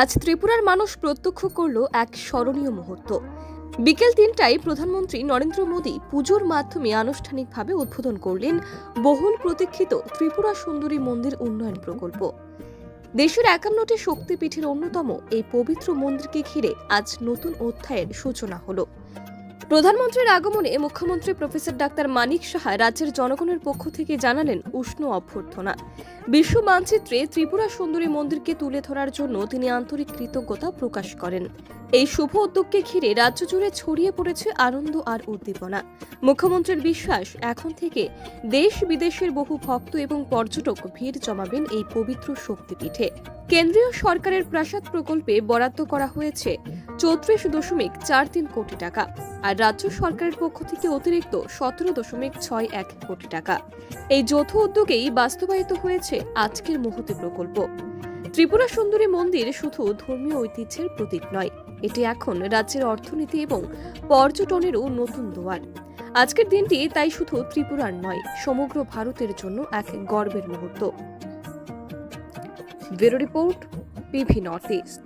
আজ ত্রিপুরার মানুষ প্রত্যক্ষ করল এক স্মরণীয় মুহূর্ত। বিকেল তিনটায় প্রধানমন্ত্রী নরেন্দ্র মোদী পুজোর মাধ্যমে আনুষ্ঠানিকভাবে উদ্বোধন করলেন বহুল প্রতীক্ষিত ত্রিপুরা সুন্দরী মন্দির উন্নয়ন প্রকল্প। দেশের একান্নটি শক্তিপীঠের অন্যতম এই পবিত্র মন্দিরকে ঘিরে আজ নতুন অধ্যায়ের সূচনা হলো। প্রধানমন্ত্রীর আগমনে মুখ্যমন্ত্রী প্রফেসর ডাক্তার মানিক সাহা রাজ্যের জনগণের পক্ষ থেকে জানালেন উষ্ণ অভ্যর্থনা। বিশ্ব মানচিত্রে ত্রিপুরা সুন্দরী মন্দিরকে তুলে ধরার জন্য তিনি আন্তরিক কৃতজ্ঞতা প্রকাশ করেন। এই শুভ উদ্যোগকে ঘিরে রাজ্য জুড়ে ছড়িয়ে পড়েছে আনন্দ আর উদ্দীপনা। মুখ্যমন্ত্রীর বিশ্বাস, এখন থেকে দেশ বিদেশের বহু ভক্ত এবং পর্যটক ভিড় জমাবেন এই পবিত্র শক্তিপীঠে। কেন্দ্রীয় সরকারের প্রাসাদ প্রকল্পে বরাদ্দ করা হয়েছে চৌত্রিশ দশমিক চার তিন কোটি টাকা আর রাজ্য সরকারের পক্ষ থেকে অতিরিক্ত সতেরো দশমিক ছয় এক কোটি টাকা। এই যৌথ উদ্যোগেই বাস্তবায়িত হয়েছে আজকের মুহূর্তে প্রকল্প। ত্রিপুরা সুন্দরী মন্দির শুধু ধর্মীয় ঐতিহ্যের প্রতীক নয়, এটি এখন রাজ্যের অর্থনীতি এবং পর্যটনেরও নতুন দোয়ার। আজকের দিনটি তাই শুধু ত্রিপুরার নয়, সমগ্র ভারতের জন্য এক গর্বের মুহূর্ত। Report, PV north east.